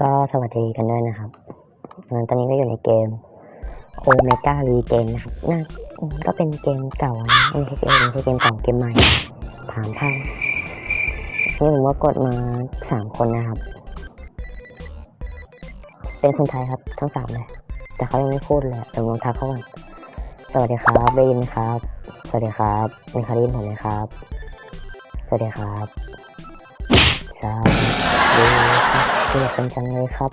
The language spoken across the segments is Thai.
ก็สวัสดีกันด้วยนะครับ ตอนนี้ก็อยู่ในเกมโอเมก้ารีเกมนะครับน่าก็เป็นเกมเก่านะไม่ใช่เกมไม่ใช่เกมเก่าเกมใหม่ ถามพังนี่ผมก็กดมาสามคนนะครับ เป็นคนไทยครับทั้งสามเลย แต่เขายังไม่พูดเลยเดี๋ยวผมลองทักเขาก่อนสวัสดีครับได้ยินไหมครับ สวัสดีครับมีใครได้ยินผมไหมครับ สวัสดีครับสวัสดีครับ เรียกเป็นจังเลยครับ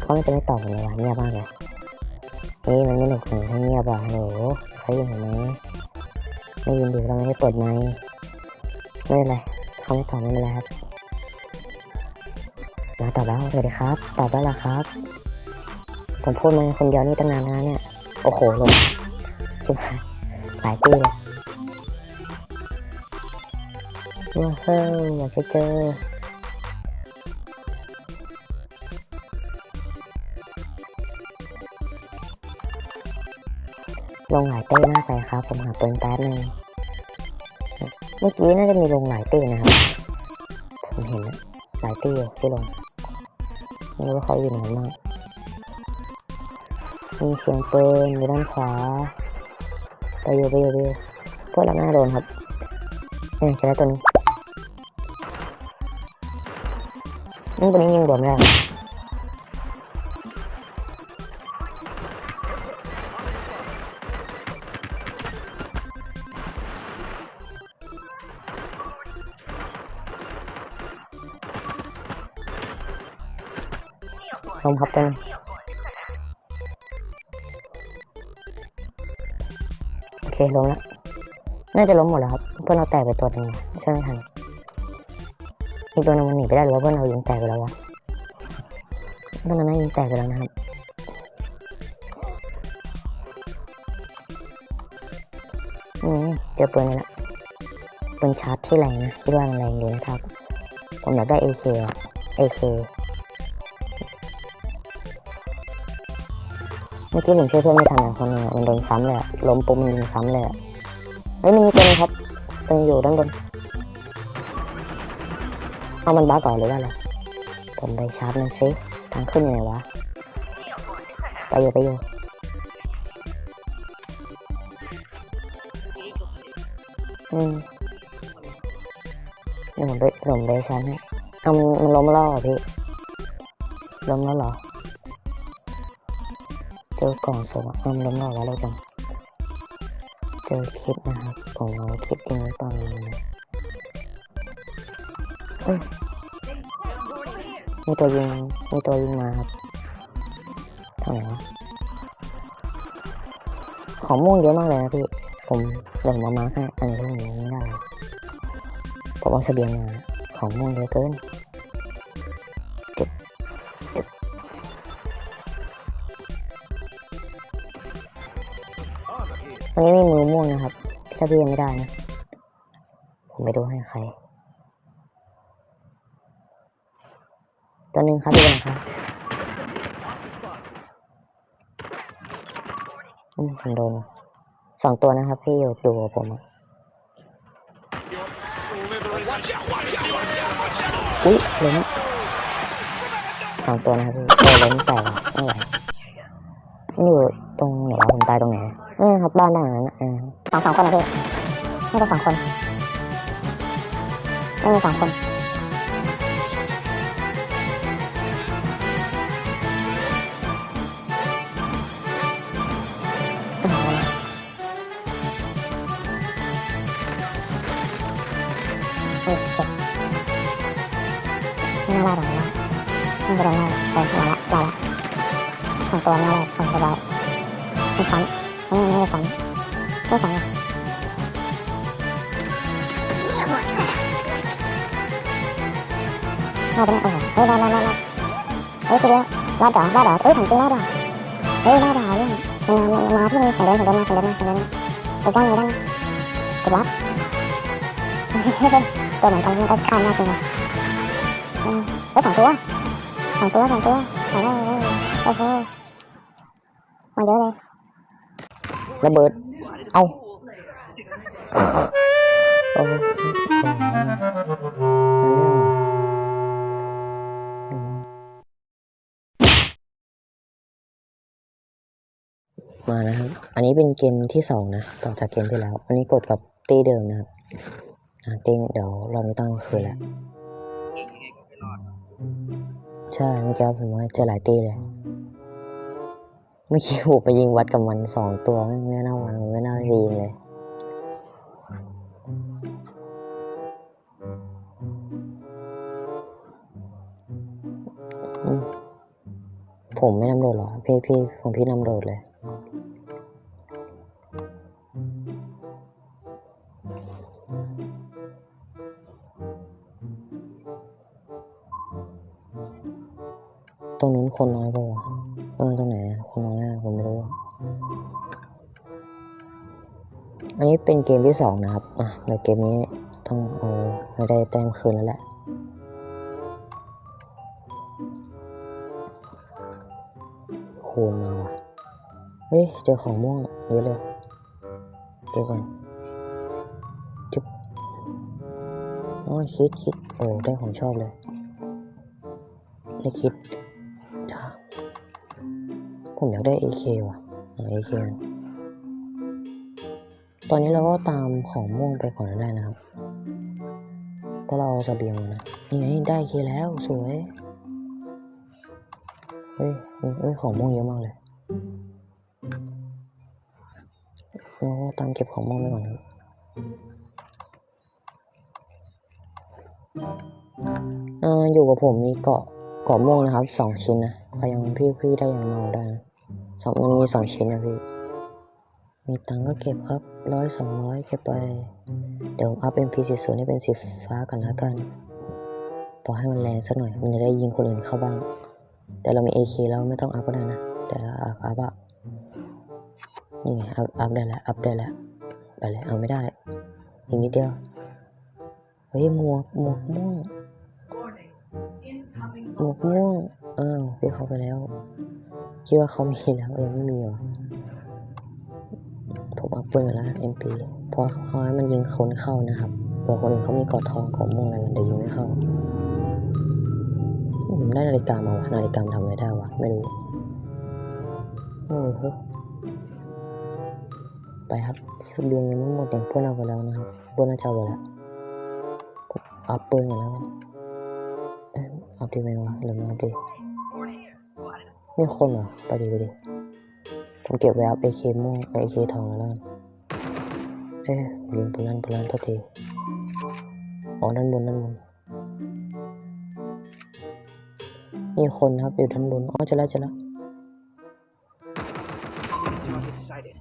เขาน่จะไม่ตอบเลยวะเงียบมากเลยนี่มันไม่หนุกหนูถ้าเงียบอะฮัลโหเขายินผมไหมไม่ยินดีเราไม่ได้เปิดไมค์ไม่เป็นไรเขาไม่ตอบไม่เป็นไรครับมาตอบแล้วสวัสดีครับ ตอบแล้วล่ะครับ ผมพูดมาคนเดียวนี่ตั้งนานแล้วเนี่ย โอ้โหลงชิบหายหลายปีเลยว้าวเฮ้ยอยากจะเจอ ลงหลายเต้มากเลยครับ ผมหาปืนแป๊บนึงเมื่อกี้น่าจะมีลงหลายเต้นะครับผมเห็นนะหลายเต้อยู่ที่ลงไม่รู้ว่าเขาอยู่ไหนบ้างมีเสียงปืนอยู่ด้านขวาไปอยู่ไปอยู่ไปอยู่พวกเราหน้าโดนครับเนี่ยจะได้ตัวนึงนั่ตัวนี้ยิงรวมแล้ ลงครับตัวนึงโอเคลงแล้วน่าจะล้มหมดแล้วครับ เพื่อนเราแตกไปตัวหนึงใช่วยไม่ทันอีกตัวนึงมันหนีไปได้หรือว่าเพื่อนเรายิงแตกไปแล้ววะเพื่อนเราน่ายิงแตกไปแล้วนะครับอืมเจอปืนนี่ละปืนชาร์จที่แรงนะคิดว่ามันแรงดีนะครับ ผมอยากได้ AK อะ AK มื่อกี้ผมช่วยเพื่อนไม่ทันอะคนนึงอะมันโดนซ้ำเลยล้มปุ๊บมันยิงซ้ำเลยอะเฮ้ยมันมีตัวนึงครับตัวหนึงอยู่ด้านบนเอามันบ้าก่อนหรือว่าอะไรผมไปชาร์จมันซิทางขึ้นยู่ไหนวะไปอยู่ไปอยู่อืมเดี๋ยวผมไปผมไปชาร์จให้เอามันมันล้มแล้วเหรอพี่ล้มแล้วเหรอ จอกล่องส่งอะมันล้มแล้วะเราจัง เจอคิดนะครับผมคิดเองหรือเปล่าเอ้ยมีตัวยิงมีตัวยิงมาครับทาไหนวะของม่วงเยอะมากเลยนะพี่ ผมเดี๋ยวผมามาให้อันนี้ผมยังไม่ได้ผมเอาเสบียงมาของม่วงเยอะเกิน ตอนนี้มีมือม่วงนะครับ ถ้าพี่ยังไม่ได้นะ ผมไปดูให้ใคร ตัวหนึ่งครับพี่บังครับอืมผมโดนสองตัวนะครับ พี่อยู่ดูกับผมอะอุ้ยล้มสองตัวนะครับพี่โอ้ล้มแตกไม่ไหวอยู่ตรงไหนวะผมตายตรงไหน เออครับบ้านบ้านหลังนั้นเออสองสองคนนะพี่น่าจะสองคนไม่มีสองคนเออเจ็บไม่น่ารอดหรอกนะไม่จะโดนไล่เออรอละรอละสองตัวไม่น่ารอดสองตัวไม่ซ้ำ ไม่ไม่ได้ซ้ำไม่ซ้ำอะรอดไปเนี่ยโอ้โหเฮ้ยรอดรอดรอดรอดเฮ้ยทีเดียวรอดเหรอรอดเหรอเอ้ยของจริงรอดเหรอเฮ้ยรอดเหรอเนี่ยมาที่นี่เสียงเดินเสียงเดินมาเสียงเดินมาเสียงเดินมาด้านไปด้านกดรับตัวเหมือนกันก็ข้ามหน้าจริงเลยเอ้ยสองตัวสองตัวสองตัวสองตัวโอ้โหมาเยอะเลย ระเบิด เอามานะครับ อันนี้เป็นเกมที่สองนะ ต่อจากเกมที่แล้ว อันนี้กดกับตีเดิมนะครับตีเดี๋ยวรอบนี้ต้องคืนละใช่ เมื่อกี้ผมว่าเจอหลายตีเลย เมื่อกี้ผมไปยิงวัดกับมันสองตัวไม่ไม่น่าวันไม่น่าดีเลยผมไม่นำโดดหรอพี่พี่ผมพี่นำโดดเลยตรงนู้นคนน้อยปะวะ นนี้เป็นเกมที่สองนะครับ อะเดี๋ยวเกมนี้ต้องเอาไม่ได้แต้มคืนแล้วแหละคูณมาว่ะ เฮ้ย เจอของม่วงเยอะเลยเก็บก่อน จุ๊บอ๋อคิดคิด โอ้ ได้ของชอบเลยได้คิดจ้าผมอยากได้ AK ว่ะเอา AK มัน ตอนนี้เราก็ตามของม่วงไปก่อนได้นะครับ เพราะเราเอาเสบียงนะนี่ไงได้ AK แล้วสวย เฮ้ยมีเฮ้ยของม่วงเยอะมากเลย เราก็ตามเก็บของม่วงไปก่อนครับอ่ออยู่กับผมมีเกาะเกาะม่วงนะครับสองชิ้นนะ ใครยังพี่พี่ได้ยังเมาได้นะสองมันมีสองชิ้นนะพี่ มีตังก็เก็บครับร้อยสองร้อยเก็บไป เดี๋ยวอัพ MP สีสูให้เป็นสีฟ้ากันแล้วกันพอให้มันแรงสักหน่อย มันจะได้ยิงคนอื่นเข้าบ้าง แต่เรามี AK แล้วไม่ต้องอัพก็ได้นะ แต่ละอัพอัพอะนี่ไงอัพอัพได้แล้วอัพได้แล้วไปเลยเอาไม่ได้อีกนิดเดียว เฮ้ยหมวกหมวกม่วงหมวกม่วงอ้าวพี่เขาไปแล้ว คิดว่าเขามีแล้วเออไม่มีหรอ ผมเอาปืนแล้ว MP เพราะเพราะว่ามันยิงคนเข้านะครับเผื่อคนอื่นเขามีกอดทองกอดม่วงอะไรกันเดี๋ยวยิงไม่เข้าผมได้นาฬิกามาวะนาฬิกามทำอะไรได้วะไม่รู้เออเฮ้ไปครับเบียงยังไม่หมดอย่างเพื่อนเอาไปแล้วนะครับเพื่อนน่าจะเอาไปแล้วผมอัพปืนกันแล้วกันเอ้ยอัพดีไหมวะหรือไม่อัพดีมีคนเหรอไปดีไปดี ผมเก็บไว้อัพเอเคม่วงเอเคทองแล้วกันเอ๊ะยิงปืนลั่นปืนลั่นตัวทีอ๋อด้านบนด้านบนมีคนครับอยู่ด้านบนอ๋อเจอแล้วเจอแล้ว Talk excited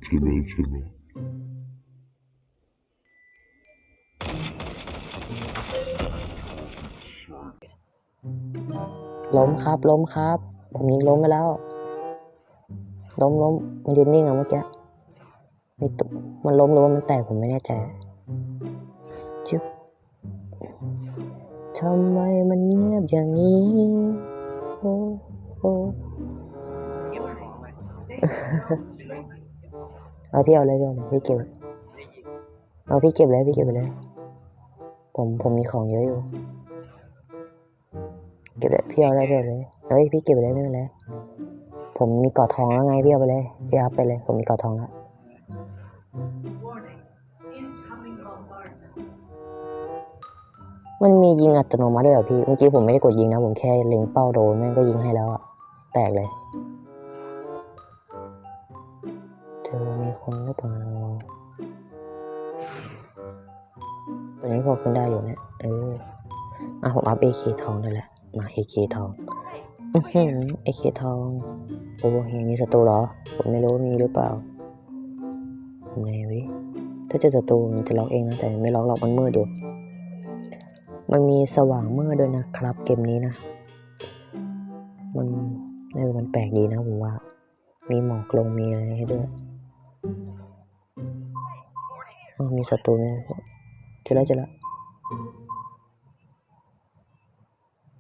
ล้มครับล้มครับ ผมยิงล้มไปแล้ว ล้มล้มมันยืนนิ่งอะเมื่อกี้มีตุมันล้มหรือว่ามันแตกผมไม่แน่ใจจุ๊บทำไมมันเงียบอย่างนี้ โอ้โอ้เก็บของไว้เอาพี่เอาเลยพี่เอาเลยพี่เก็บได้ยินเอาพี่เก็บเลยพี่เก็บไปเลยผมผมมีของเยอะอยู่ เก็บเลยพี่เอาเลยพี่เอาเลยเอ้ยพี่เก็บไปเลยไม่เป็นไร ผมมีกอดทองแล้วไงพี่เอาไปเลยพี่อัพไปเลย ผมมีกอดทองแล้วมันมียิงอัตโนมัติด้วยเหรอพี่ เมื่อกี้ผมไม่ได้กดยิงนะ ผมแค่เล็งเป้าโดนแม่งก็ยิงให้แล้วอะแตกเลย เธอมีคนหรือเปล่าตัวนี้พอขึ้นได้อยู่เนี่ยเอออะผมอัพเอเคทองได้แหละมาเอเคทอง อือหือเอเคทอง โอ้ยมีศัตรูเหรอ ผมไม่รู้มีหรือเปล่าทำไงวิถ้าเจอศัตรูมันจะล็อกเองนะแต่ไม่ล็อกหรอกมันมืดอยู่ มันมีสว่างมืดด้วยนะครับ เกมนี้นะ มันเออมันแปลกดีนะผมว่า มีหมอกลงมีอะไรให้ด้วยอ๋อมีศัตรูไหมเจอแล้วเจอแล้ว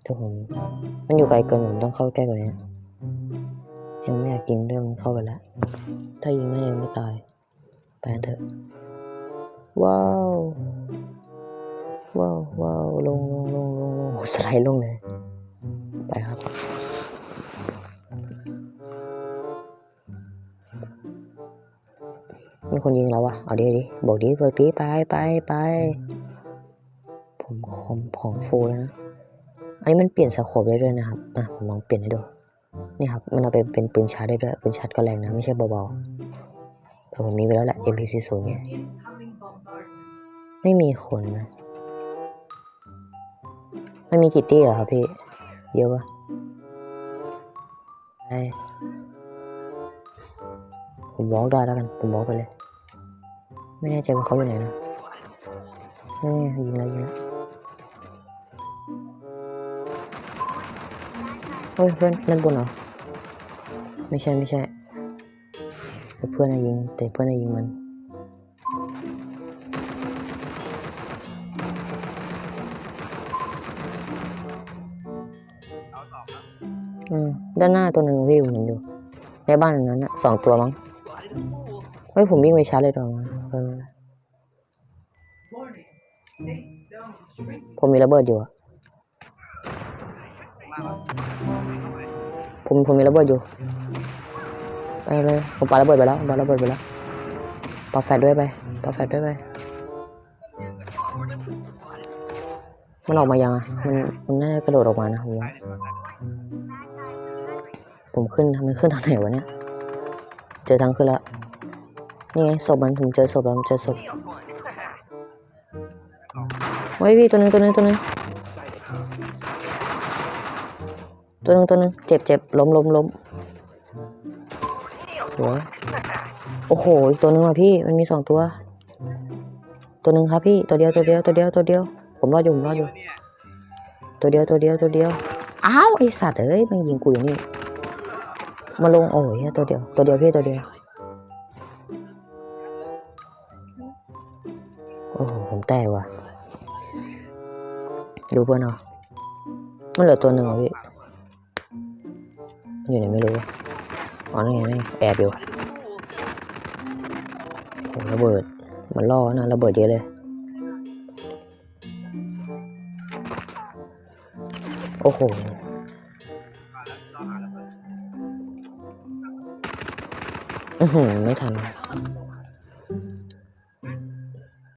เดี๋ยวผมมันอยู่ไกลเกินผมต้องเข้าใกล้กว่านี้ยังไม่อยากยิงด้วยมันเข้าไปแล้ว ถ้ายิงไม่ยังไม่ตาย ไปกันเถอะ ว้าว ว้าวว้าวลงลงลงลงลงสไลด์ลงเลย ไปครับ มีคนยิงเราอะเอาดิดิบอกดิบอกดิไปไปไป ผมคอมของฟูแล้วนะ อันนี้มันเปลี่ยนสโคปได้ด้วยนะครับ อะผมลองเปลี่ยนให้ดู นี่ครับ มันเอาไปเป็นปืนชาร์จได้ด้วย ปืนชาร์จก็แรงนะ ไม่ใช่เบาๆแต่ผมมีไปแล้วแหละ MP40 เนี่ย ไม่มีคนนะมันมีกี่ตี้เหรอครับพี่ เยอะปะไอ้ผมวอล์กได้แล้วกัน ผมวอล์กไปเลย ไม่แน่ใจว่าเขาอยู่ไหนนะนี่ยิงแล้วยิงแล้ว เฮ้ยเพื่อนนั่นบนเหรอ ไม่ใช่ไม่ใช่แต่เพื่อนอะยิง แต่เพื่อนอะยิงมันอืมด้านหน้าตัวหนึ่งพี่ผมเห็นอยู่ ในบ้านนั้นนะสองตัวมั้งเฮ้ยผมวิ่งไปชาเลยตัวมาเออผมมีระเบิดอยู่อะ ผมผมมีระเบิดอยู่ไปเลยผมปาระเบิดไปแล้วปาระเบิดไปแล้วปาแฟดด้วยไปปาแฟดด้วยไปมันออกมายังอะมันมันน่าจะกระโดดออกมานะผมว่าตายในตัวผมขึ้นมันขึ้นทางไหนวะเนี่ยเจอทางขึ้นแล้วนี่ไงศพมันผมเจอศพแล้วผมเจอศพเฮ้ยพี่ตัวนึงตัวนึงตัวนึง ตัวหนึ่งตัวหนึ่งเจ็บเจ็บล้มล้มล้มสวยโอ้โหอีกตัวหนึ่งอะพี่มันมีสองตัว ตัวหนึ่งครับพี่ตัวเดียวตัวเดียวตัวเดียวตัวเดียว ผมรอดอยู่ผมรอดอยู่ ตัวเดียวตัวเดียวตัวเดียวอ้าวไอสัตว์เอ้ยมันยิงกูอยู่นี่มาลงโอ้ยเหี้ยตัวเดียวตัวเดียวพี่ตัวเดียวโอ้โหผมแตกว่ะดูเพื่อนเอามันเหลือตัวหนึ่งเหรอพี่ อยู่ไหนไม่รู้อ๋อนั่นไงนั่นแอบอยู่โอ้ระเบิด มันล่อนะระเบิดเยอะเลย โอ้โหมาแล้วรอหาแล้วเพื่อนอื้อหือไม่ทัน